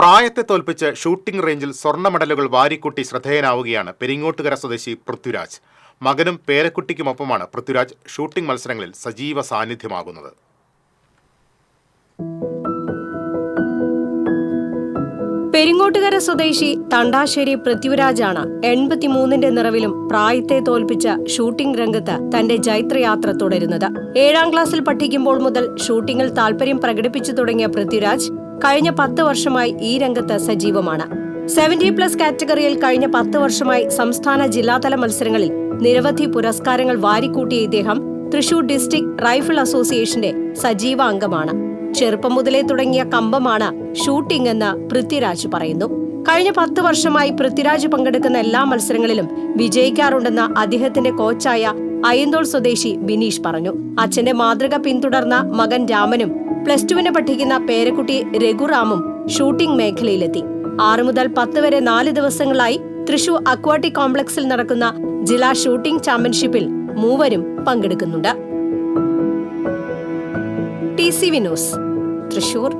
പ്രായത്തെ തോൽപ്പിച്ച് ഷൂട്ടിംഗ് റേഞ്ചിൽ സ്വർണ മെഡലുകൾ വാരിക്കൂട്ടി ശ്രദ്ധേയനാവുകയാണ് പെരിങ്ങോട്ടുകര സ്വദേശി പൃഥ്വിരാജ്. മകനും പേരക്കുട്ടിക്കുമൊപ്പമാണ് പൃഥ്വിരാജ് ഷൂട്ടിംഗ് മത്സരങ്ങളിൽ സജീവ സാന്നിധ്യമാകുന്നത്. പെരിങ്ങോട്ടുകര സ്വദേശി തണ്ടാശ്ശേരി പൃഥ്വിരാജാണ് എൺപത്തിമൂന്നിന്റെ നിറവിലും പ്രായത്തെ തോൽപ്പിച്ച ഷൂട്ടിംഗ് രംഗത്ത് തന്റെ ജൈത്രയാത്ര തുടരുന്നത്. ഏഴാം ക്ലാസ്സിൽ പഠിക്കുമ്പോൾ മുതൽ ഷൂട്ടിംഗിൽ താൽപര്യം പ്രകടിപ്പിച്ചു തുടങ്ങിയ പൃഥ്വിരാജ് കഴിഞ്ഞ പത്ത് വർഷമായി ഈ രംഗത്ത് സജീവമാണ്. സെവന്റി പ്ലസ് കാറ്റഗറിയിൽ കഴിഞ്ഞ പത്ത് വർഷമായി സംസ്ഥാന ജില്ലാതല മത്സരങ്ങളിൽ നിരവധി പുരസ്കാരങ്ങൾ വാരിക്കൂട്ടിയ ഇദ്ദേഹം തൃശൂർ ഡിസ്ട്രിക്ട് റൈഫിൾ അസോസിയേഷന്റെ സജീവ അംഗമാണ്. ചെറുപ്പം മുതലേ തുടങ്ങിയ കമ്പമാണ് ഷൂട്ടിംഗ് എന്ന് പൃഥ്വിരാജ് പറയുന്നു. കഴിഞ്ഞ പത്ത് വർഷമായി പൃഥ്വിരാജ് പങ്കെടുക്കുന്ന എല്ലാ മത്സരങ്ങളിലും വിജയിക്കാറുണ്ടെന്ന് അദ്ദേഹത്തിന്റെ കോച്ചായ അയ്യന്തോൾ സ്വദേശി ബിനീഷ് പറഞ്ഞു. അച്ഛന്റെ മാതൃക പിന്തുടർന്ന മകൻ രാമനും പ്ലസ് ടുവിന് പഠിക്കുന്ന പേരക്കുട്ടി രഘുറാമും ഷൂട്ടിംഗ് മേഖലയിലെത്തി. ആറു മുതൽ പത്ത് വരെ നാല് ദിവസങ്ങളായി തൃശൂർ അക്വാട്ടിക് കോംപ്ലക്സിൽ നടക്കുന്ന ജില്ലാ ഷൂട്ടിംഗ് ചാമ്പ്യൻഷിപ്പിൽ മൂവരും പങ്കെടുക്കുന്നുണ്ട്. T C Vinos Thrissur.